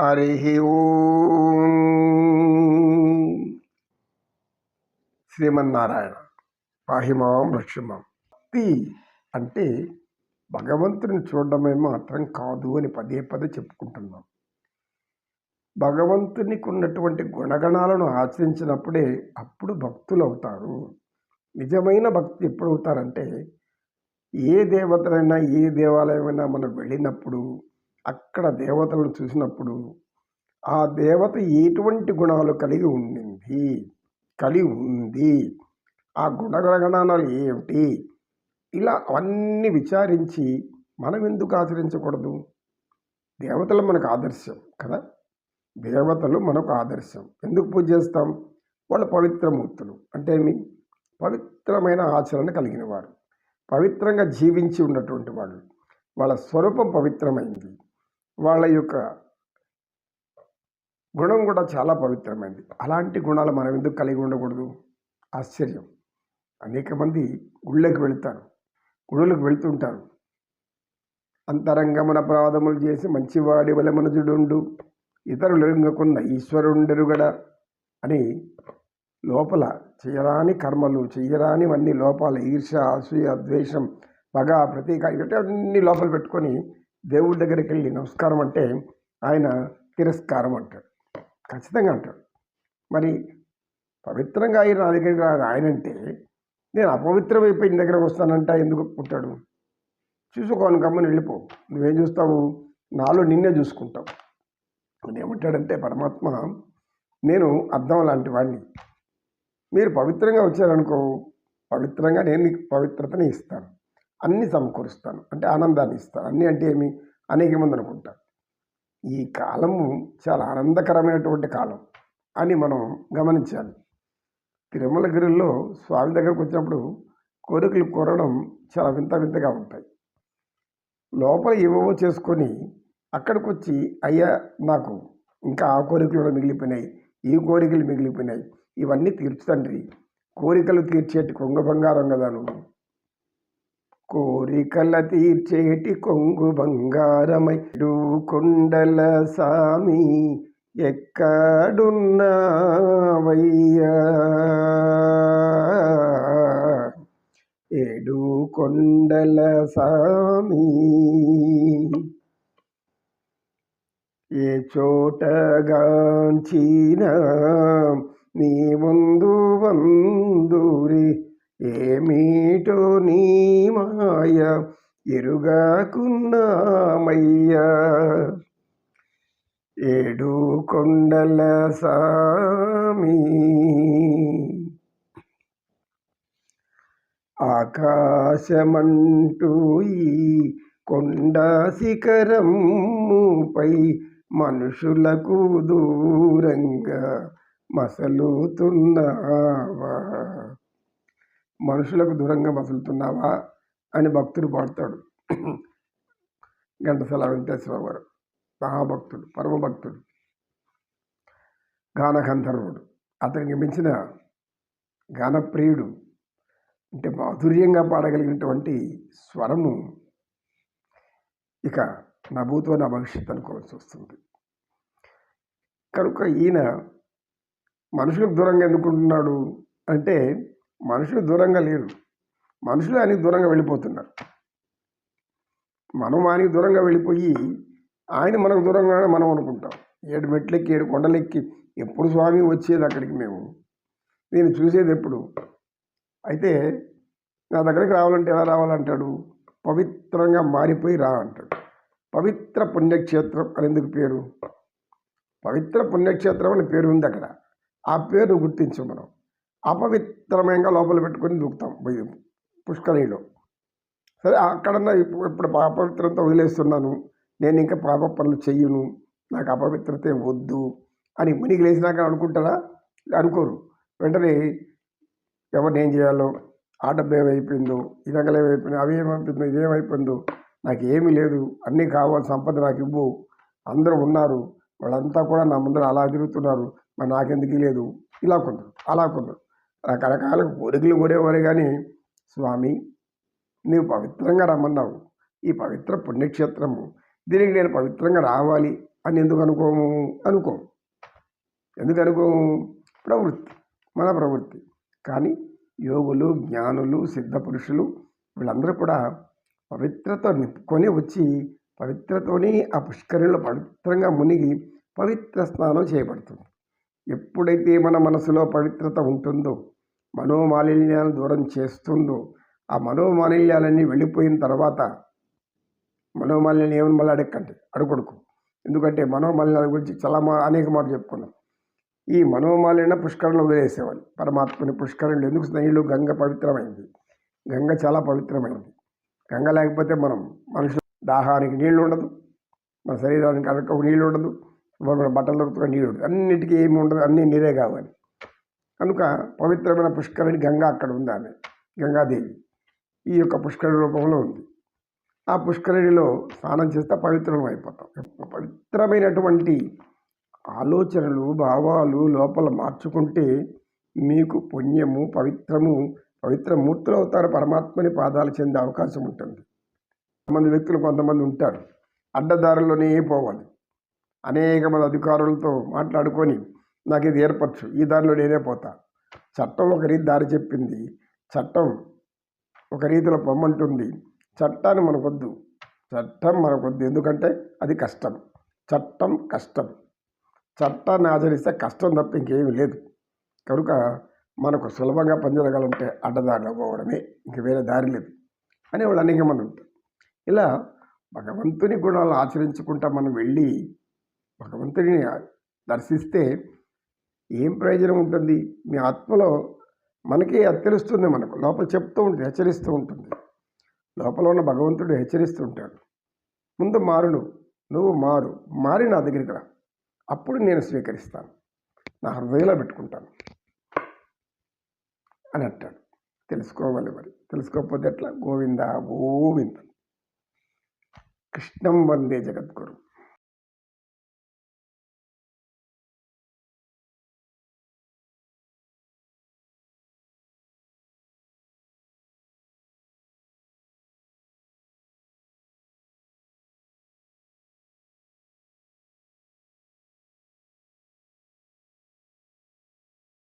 హరి శ్రీమన్నారాయణ పాహిమాం లక్ష్మం భక్తి అంటే భగవంతుని చూడడమే మాత్రం కాదు అని పదే పదే చెప్పుకుంటున్నాం. భగవంతునికి ఉన్నటువంటి గుణగణాలను ఆచరించినప్పుడే అప్పుడు భక్తులు అవుతారు నిజమైన భక్తి ఎప్పుడు అవుతారంటే ఏ దేవతలైనా ఏ దేవాలయమైనా మనం వెళ్ళినప్పుడు అక్కడ దేవతలను చూసినప్పుడు ఆ దేవత ఎటువంటి గుణాలు కలిగి ఉండింది? కలిగి ఉంది. ఆ గుణగణాలు ఏమిటి? ఇలా అవన్నీ విచారించి మనం ఎందుకు ఆచరించకూడదు? దేవతలు మనకు ఆదర్శం కదా? దేవతలు మనకు ఆదర్శం. ఎందుకు పూజ చేస్తాం? వాళ్ళు పవిత్రమూర్తులు అంటే ఏమి? పవిత్రమైన ఆచరణ కలిగిన వారు. పవిత్రంగా జీవించి ఉన్నటువంటి వాళ్ళు. వాళ్ళ స్వరూపం పవిత్రమైంది. వాళ్ళ యొక్క గుణం కూడా చాలా పవిత్రమైంది. అలాంటి గుణాలు మనం ఎందుకు కలిగి ఉండకూడదు? ఆశ్చర్యం. అనేక మంది గుళ్ళకి వెళ్తారు. గుడులకు వెళ్తుంటారు. అంతరంగమున ప్రాదములు చేసి మంచివాడి వలె మనుజుడుండు ఇతరులు ఎరుగకున్న ఈశ్వరుండెరుగడ అని లోపల చేయరాని కర్మలు చేయరానివన్నీ లోపాలు ఈర్ష అసూయ ద్వేషం పగ ప్రతీక ఇవన్నీ అన్ని లోపల పెట్టుకొని దేవుడి దగ్గరికి వెళ్ళి నమస్కారం అంటే ఆయన తిరస్కారం అంటాడు. ఖచ్చితంగా అంటాడు. మరి పవిత్రంగా ఆయన నా దగ్గరికి రాదు ఆయనంటే నేను అపవిత్రమైపోయిన దగ్గరకు వస్తానంట ఎందుకు పుట్టాడు చూసుకోను కమ్మని వెళ్ళిపో. నువ్వేం చూస్తావు? నాలో నిన్నే చూసుకుంటావు. అని ఏమంటాడంటే పరమాత్మ నేను అర్థం లాంటి వాడిని మీరు పవిత్రంగా వచ్చారనుకో పవిత్రంగా నేను నీకు పవిత్రతని ఇస్తాను. అన్ని సమకూరుస్తాను. అంటే ఆనందాన్ని ఇస్తాను. అన్నీ అంటే ఏమి? అనేక మంది ఈ కాలము చాలా ఆనందకరమైనటువంటి కాలం అని మనం గమనించాలి. తిరుమలగిరిలో స్వామి దగ్గరకు వచ్చినప్పుడు కోరికలు కోరడం చాలా వింత వింతగా ఉంటాయి. లోపల ఏవేవో చేసుకొని అక్కడికి వచ్చి అయ్యా నాకు ఇంకా ఆ కోరికలు కూడా మిగిలిపోయినాయి. ఈ కోరికలు మిగిలిపోయినాయి. ఇవన్నీ తీర్చు తండ్రి. కోరికలు తీర్చేటి కొంగ బంగారం కదా నువ్వు. కోరికల తీర్చేటి కొంగు బంగారమై కొండల సామి ఎక్కడున్నావయ్యా? ఏడు కొండల సామి ఏ చోటగాంచిన నీ ముందు వందూరి ఏమీటో నీ మాయ ఎరుగాకున్నామయ్యా. ఏడు కొండల సామి ఆకాశమంటూ ఈ కొండ శిఖరంపై మనుషులకు దూరంగా మసలుతున్నావా? మనుషులకు దూరంగా మసలుతున్నావా? అని భక్తుడు పాడతాడు. ఘంటసాల వెంకటేశ్వర గారు. మహాభక్తుడు పరమభక్తుడు. గానగంధర్వుడు. అతనికి మించిన గానప్రియుడు అంటే మాధుర్యంగా పాడగలిగినటువంటి స్వరము ఇక నభూతో నా భవిష్యత్తు అనుకోవాల్సి వస్తుంది. కనుక ఈయన మనుషులకు దూరంగా ఎందుకుంటున్నాడు అంటే మనుషులు దూరంగా లేరు. మనుషులు ఆయనకి దూరంగా వెళ్ళిపోతున్నారు. మనం ఆయనకి దూరంగా వెళ్ళిపోయి ఆయన మనకు దూరంగా మనం అనుకుంటాం. ఏడు మెట్లెక్కి ఏడు కొండలెక్కి ఎప్పుడు స్వామి వచ్చేది అక్కడికి మేము? నేను చూసేది ఎప్పుడు? అయితే నా దగ్గరికి రావాలంటే ఎలా రావాలంటాడు? పవిత్రంగా మారిపోయి రా అంటాడు. పవిత్ర పుణ్యక్షేత్రం అని ఎందుకు పేరు? పవిత్ర పుణ్యక్షేత్రం అని పేరు ఉంది అక్కడ. ఆ పేరు గుర్తించు మనం. అపవిత్రమంగా లోపల పెట్టుకొని దూకుతాం. పోయి పుష్కరిలో సరే అక్కడన్నా ఇప్పుడు ఇప్పుడు అపవిత్రంతో వదిలేస్తున్నాను. నేను ఇంకా పాప పనులు చెయ్యను. నాకు అపవిత్రత వద్దు అని మునిగి లేచినాక అనుకుంటారా? అనుకోరు. వెంటనే ఎవరిని ఏం చేయాలో? ఆ డబ్బు ఏమైపోయిందో? ఈ రంగలు ఏమైపోయిందో అవి ఏమైపోయిందో? ఇదేమైపోయిందో నాకు ఏమీ లేదు. అన్నీ కావాలి సంపద నాకు ఇవ్వు. అందరూ ఉన్నారు. వాళ్ళంతా కూడా నా ముందర అలా తిరుగుతున్నారు. మరి నాకెందుకు లేదు? ఇలా కొందరు అలా కొందరు. రకరకాల కోరికలు కోరేవారే కానీ స్వామి నీవు పవిత్రంగా రమ్మన్నావు. ఈ పవిత్ర పుణ్యక్షేత్రము దీనికి నేను పవిత్రంగా రావాలి అని ఎందుకు అనుకోము? అనుకో. ఎందుకు అనుకోము? ప్రవృత్తి మన ప్రవృత్తి. కానీ యోగులు జ్ఞానులు సిద్ధ పురుషులు వీళ్ళందరూ కూడా పవిత్రత నిప్పుకొని వచ్చి పవిత్రతోనే ఆ పుష్కరిలో పవిత్రంగా మునిగి పవిత్ర స్నానం చేయబడుతుంది. ఎప్పుడైతే మన మనసులో పవిత్రత ఉంటుందో మనోమాలిన్యాలను దూరం చేస్తుందో ఆ మనోమాలిన్యాలన్నీ వెళ్ళిపోయిన తర్వాత మనోమాలిన్యం ఏమని మళ్ళీ అడగండి అడుగుడుకు. ఎందుకంటే మనోమాలిన్యాల గురించి చాలా మా అనేక మార్లు చెప్పుకున్నాం. ఈ మనోమాలిన్య పుష్కరంలో వదిలేసేవాళ్ళు. పరమాత్మని పుష్కరంలో ఎందుకు స్నేహితులు? గంగ పవిత్రమైంది. గంగ చాలా పవిత్రమైంది. గంగ లేకపోతే మనం మనుషులు దాహానికి నీళ్ళు ఉండదు. మన శరీరానికి అడగకు నీళ్ళు ఉండదు. మన బట్టలు దొరుకుతున్న నీళ్ళు ఉండదు. అన్నిటికీ ఏమి ఉండదు. అన్నీ నీరే కావాలి. కనుక పవిత్రమైన పుష్కరిణి గంగా అక్కడ ఉంది ఆమె గంగాదేవి. ఈ యొక్క పుష్కరి రూపంలో ఉంది. ఆ పుష్కరిణిలో స్నానం చేస్తే పవిత్రం అయిపోతాం. పవిత్రమైనటువంటి ఆలోచనలు భావాలు లోపల మార్చుకుంటే మీకు పుణ్యము పవిత్రము పవిత్ర మూర్తులు అవుతారు పరమాత్మని పాదాలు చెందే అవకాశం ఉంటుంది. కొంతమంది వ్యక్తులు కొంతమంది ఉంటారు. అడ్డదారుల్లోనే పోవాలి. అనేక మంది అధికారులతో మాట్లాడుకొని నాకు ఇది ఏర్పరచు ఈ దారిలో నేనే పోతా. చట్టం ఒక రీతి దారి చెప్పింది. చట్టం ఒక రీతిలో పొమ్మంటుంది. చట్టాన్ని మనకొద్దు. చట్టం మనకొద్దు. ఎందుకంటే అది కష్టం. చట్టం కష్టం. చట్టాన్ని ఆచరిస్తే కష్టం తప్ప ఇంకేమీ లేదు. కనుక మనకు సులభంగా పనిచేయగలంటే అడ్డదారిలో పోవడమే. ఇంక వేరే దారి లేదు. అని వాళ్ళు అనేక మంది ఉంటారు. ఇలా భగవంతుని గుణాలు ఆచరించుకుంటా మనం వెళ్ళి భగవంతుని దర్శిస్తే ఏం ప్రయోజనం ఉంటుంది? మీ ఆత్మలో మనకి అది తెలుస్తుంది మనకు. లోపల చెప్తూ ఉంటుంది హెచ్చరిస్తూ ఉంటుంది. లోపల ఉన్న భగవంతుడు హెచ్చరిస్తూ ఉంటాడు. ముందు మారును. నువ్వు మారు. మారి నా దగ్గరికి రా. అప్పుడు నేను స్వీకరిస్తాను. నా హృదయంలో పెట్టుకుంటాను. అని అంటాడు. తెలుసుకోవాలి మరి. తెలుసుకోకపోతే ఎట్లా? గోవింద గోవింద. కృష్ణం వందే జగద్గురు.